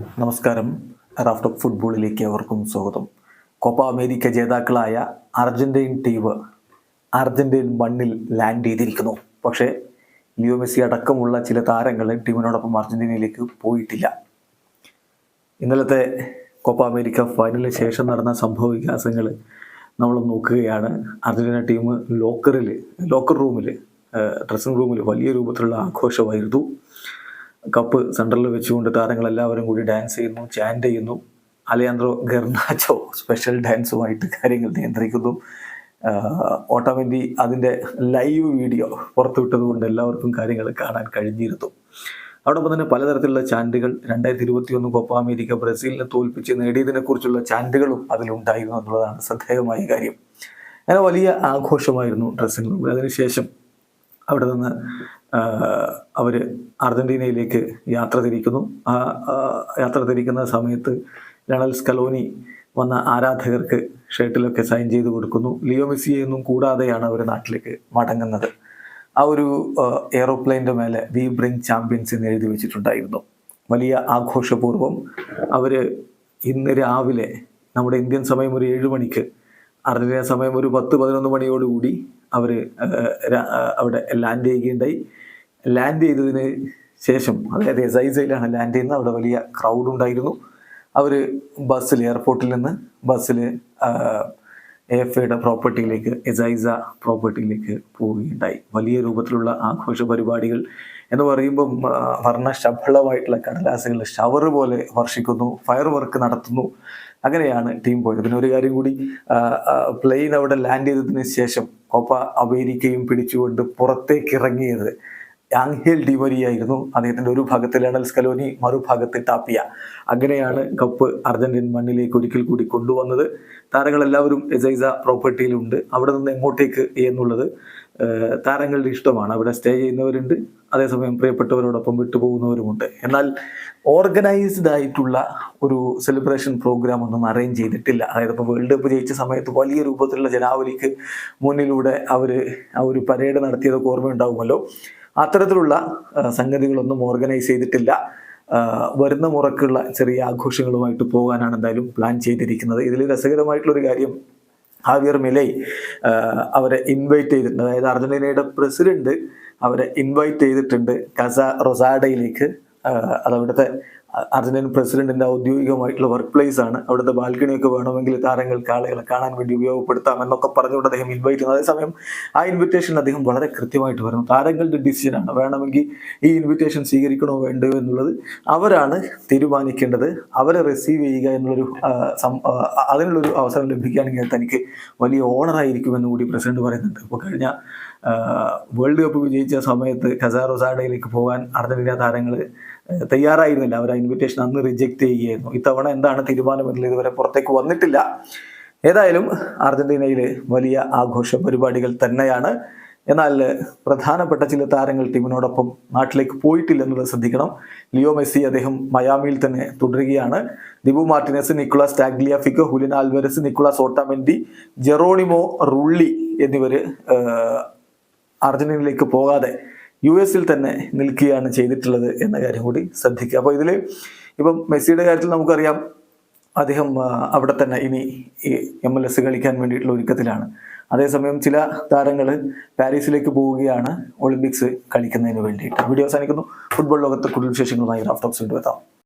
നമസ്കാരം. Raft of ഫുട്ബോളിലേക്ക് അവർക്കും സ്വാഗതം. കോപ്പ അമേരിക്ക ജേതാക്കളായ അർജന്റീൻ ടീം അർജന്റീൻ മണ്ണിൽ ലാൻഡ് ചെയ്തിരിക്കുന്നു. പക്ഷേ ലിയോ മെസ്സി അടക്കമുള്ള ചില താരങ്ങൾ ടീമിനോടൊപ്പം അർജന്റീനയിലേക്ക് പോയിട്ടില്ല. ഇന്നലത്തെ കോപ്പ അമേരിക്ക ഫൈനലിന് ശേഷം നടന്ന സംഭവ വികാസങ്ങൾ നമ്മൾ നോക്കുകയാണ്. അർജന്റീന ടീം ലോക്കറിൽ ലോക്കർ റൂമിൽ ഡ്രസ്സിംഗ് റൂമിൽ വലിയ രൂപത്തിലുള്ള ആഘോഷമായിരുന്നു. കപ്പ് സെന്ററിൽ വെച്ചുകൊണ്ട് താരങ്ങളെല്ലാവരും കൂടി ഡാൻസ് ചെയ്യുന്നു ചാൻഡ് ചെയ്യുന്നു. അലയാന്ത്രോ ഗർണാച്ചോ സ്പെഷ്യൽ ഡാൻസുമായിട്ട് കാര്യങ്ങൾ നിയന്ത്രിക്കുന്നു. ഓട്ടോമെന്റി അതിന്റെ ലൈവ് വീഡിയോ പുറത്തുവിട്ടതുകൊണ്ട് എല്ലാവർക്കും കാര്യങ്ങൾ കാണാൻ കഴിഞ്ഞിരുന്നു. അതോടൊപ്പം തന്നെ പലതരത്തിലുള്ള ചാൻഡുകൾ രണ്ടായിരത്തി ഇരുപത്തി ഒന്ന് കോപ്പ അമേരിക്ക ബ്രസീലിനെ തോൽപ്പിച്ച് നേടിയതിനെ കുറിച്ചുള്ള ചാൻഡുകളും അതിലുണ്ടായിരുന്നു എന്നുള്ളതാണ് ശ്രദ്ധേയമായ കാര്യം. അങ്ങനെ വലിയ ആഘോഷമായിരുന്നു ഡ്രസ്സിംഗ് റൂമിൽ അതിനുശേഷം അവിടെ നിന്ന് അവർ അർജന്റീനയിലേക്ക് യാത്ര തിരിക്കുന്നു. ആ യാത്ര തിരിക്കുന്ന സമയത്ത് ലണൽ സ്കലോനി വന്ന ആരാധകർക്ക് ഷർട്ടിലൊക്കെ സൈൻ ചെയ്ത് കൊടുക്കുന്നു. ലിയോ മെസ്സിയെ ഒന്നും കൂടാതെയാണ് അവർ നാട്ടിലേക്ക് മടങ്ങുന്നത്. ആ ഒരു എയറോപ്ലെയിന്റെ മേലെ വി ബ്രിങ് ചാമ്പ്യൻസ് എന്ന് എഴുതി വെച്ചിട്ടുണ്ടായിരുന്നു. വലിയ ആഘോഷപൂർവം അവർ ഇന്ന് രാവിലെ നമ്മുടെ ഇന്ത്യൻ സമയം ഒരു ഏഴ് മണിക്ക് അർജന്റീന സമയം ഒരു പത്ത് പതിനൊന്ന് മണിയോടുകൂടി അവർ അവിടെ ലാൻഡ് ചെയ്യുകയുണ്ടായി. ലാൻഡ് ചെയ്തതിന് ശേഷം അതായത് എസൈസയിലാണ് ലാൻഡ് ചെയ്യുന്നത്. അവിടെ വലിയ ക്രൗഡ് ഉണ്ടായിരുന്നു. അവർ ബസ്സിൽ എയർപോർട്ടിൽ നിന്ന് ബസ്സിൽ എഫ് എയുടെ പ്രോപ്പർട്ടിയിലേക്ക് എസൈസ പ്രോപ്പർട്ടിയിലേക്ക് പോവുകയുണ്ടായി. വലിയ രൂപത്തിലുള്ള ആഘോഷ പരിപാടികൾ എന്ന് പറയുമ്പം വർണ വർണശബളമായിട്ടുള്ള കടലാസുകൾ ഷവർ പോലെ വർഷിക്കുന്നു ഫയർ വർക്ക് നടത്തുന്നു. അങ്ങനെയാണ് ടീം പോയത്. പിന്നെ ഒരു കാര്യം കൂടി പ്ലെയിൻ അവിടെ ലാൻഡ് ചെയ്തതിന് ശേഷം കോപ്പ അമേരിക്കയും പിടിച്ചുകൊണ്ട് പുറത്തേക്ക് ഇറങ്ങിയത് ആംഹേൽ ആയിരുന്നു അദ്ദേഹത്തിന്റെ ഒരു ഭാഗത്ത് ലണൽ സ്കലോനി മറുഭാഗത്ത് ടാപ്പിയ. അങ്ങനെയാണ് കപ്പ് അർജന്റീൻ മണ്ണിലേക്ക് ഒരിക്കൽ കൂടി കൊണ്ടുവന്നത്. താരങ്ങളെല്ലാവരും എസൈസ പ്രോപ്പർട്ടിയിലുണ്ട്. അവിടെ നിന്ന് എങ്ങോട്ടേക്ക് എന്നുള്ളത് താരങ്ങളുടെ ഇഷ്ടമാണ്. അവിടെ സ്റ്റേ ചെയ്യുന്നവരുണ്ട്. അതേസമയം പ്രിയപ്പെട്ടവരോടൊപ്പം വിട്ടുപോകുന്നവരുമുണ്ട്. എന്നാൽ ഓർഗനൈസ്ഡ് ആയിട്ടുള്ള ഒരു സെലിബ്രേഷൻ പ്രോഗ്രാം ഒന്നും അറേഞ്ച് ചെയ്തിട്ടില്ല. അതായത് ഇപ്പോൾ വേൾഡ് കപ്പ് ജയിച്ച സമയത്ത് വലിയ രൂപത്തിലുള്ള ജനാവലിക്ക് മുന്നിലൂടെ അവർ ആ ഒരു പരേഡ് നടത്തിയതൊക്കെ ഓർമ്മയുണ്ടാവുമല്ലോ. അത്തരത്തിലുള്ള സംഗതികളൊന്നും ഓർഗനൈസ് ചെയ്തിട്ടില്ല. വരുന്ന മുറക്കുള്ള ചെറിയ ആഘോഷങ്ങളുമായിട്ട് പോകാനാണ് എന്തായാലും പ്ലാൻ ചെയ്തിരിക്കുന്നത്. ഇതിൽ രസകരമായിട്ടുള്ളൊരു കാര്യം ഹാവിയർ മിലൈ അവരെ ഇൻവൈറ്റ് ചെയ്തിട്ടുണ്ട്. അതായത് അർജന്റീനയുടെ പ്രസിഡന്റ് അവരെ ഇൻവൈറ്റ് ചെയ്തിട്ടുണ്ട് കസ റൊസാഡയിലേക്ക്. അതവിടുത്തെ അർജന്റീൻ പ്രസിഡന്റിന്റെ ഔദ്യോഗികമായിട്ടുള്ള വർക്ക് പ്ലേസ് ആണ്. അവിടുത്തെ ബാൽക്കണിയൊക്കെ വേണമെങ്കിൽ താരങ്ങൾക്ക് ആളുകളെ കാണാൻ വേണ്ടി ഉപയോഗപ്പെടുത്താം എന്നൊക്കെ പറഞ്ഞുകൊണ്ട് അദ്ദേഹം ഇൻവൈറ്റ് ചെയ്യുന്നു. അതേസമയം ആ ഇൻവിറ്റേഷൻ അദ്ദേഹം വളരെ കൃത്യമായിട്ട് വരുന്നു താരങ്ങളുടെ ഡിസിഷനാണ് വേണമെങ്കിൽ ഈ ഇൻവിറ്റേഷൻ സ്വീകരിക്കണോ വേണ്ടോ എന്നുള്ളത് അവരാണ് തീരുമാനിക്കേണ്ടത്. അവരെ റിസീവ് ചെയ്യുക എന്നുള്ളൊരു അതിനുള്ളൊരു അവസരം ലഭിക്കുകയാണെങ്കിൽ തനിക്ക് വലിയ ഓണറായിരിക്കുമെന്ന് കൂടി പ്രസിഡന്റ് പറയുന്നുണ്ട്. ഇപ്പോൾ കഴിഞ്ഞ വേൾഡ് കപ്പ് വിജയിച്ച സമയത്ത് ഖസാറോസാഡയിലേക്ക് പോകാൻ അർജന്റീന താരങ്ങൾ തയ്യാറായിരുന്നില്ല. അവർ ആ ഇൻവിറ്റേഷൻ അന്ന് റിജക്റ്റ് ചെയ്യുകയായിരുന്നു. ഇത്തവണ എന്താണ് തീരുമാനം എന്നുള്ളത് ഇതുവരെ പുറത്തേക്ക് വന്നിട്ടില്ല. ഏതായാലും അർജന്റീനയിൽ വലിയ ആഘോഷ പരിപാടികൾ തന്നെയാണ്. എന്നാൽ പ്രധാനപ്പെട്ട ചില താരങ്ങൾ ടീമിനോടൊപ്പം നാട്ടിലേക്ക് പോയിട്ടില്ല എന്നുള്ളത് ശ്രദ്ധിക്കണം. ലിയോ മെസ്സി അദ്ദേഹം മയാമിയിൽ തന്നെ തുടരുകയാണ്. Dibu Martinez Nicolas Tagliafico Julian Alvarez Nicolas Otamendi Geronimo Rulli എന്നിവർ അർജന്റീനയിലേക്ക് പോകാതെ യു എസിൽ തന്നെ നിൽക്കുകയാണ് ചെയ്തിട്ടുള്ളത് എന്ന കാര്യം കൂടി ശ്രദ്ധിക്കുക. അപ്പോൾ ഇതിൽ ഇപ്പം മെസ്സിയുടെ കാര്യത്തിൽ നമുക്കറിയാം അദ്ദേഹം അവിടെ തന്നെ ഇനി ഈ എം എൽ എസ് കളിക്കാൻ വേണ്ടിയിട്ടുള്ള ഒരുക്കത്തിലാണ്. അതേസമയം ചില താരങ്ങൾ പാരീസിലേക്ക് പോവുകയാണ് ഒളിമ്പിക്സ് കളിക്കുന്നതിന് വേണ്ടിയിട്ട്. വീഡിയോ അവസാനിക്കുന്നു. ഫുട്ബോൾ ലോകത്തെ കൂടുതൽ വിശേഷങ്ങളുമായി റാഫ്റ്റോക്സ് വീണ്ടും എത്താം.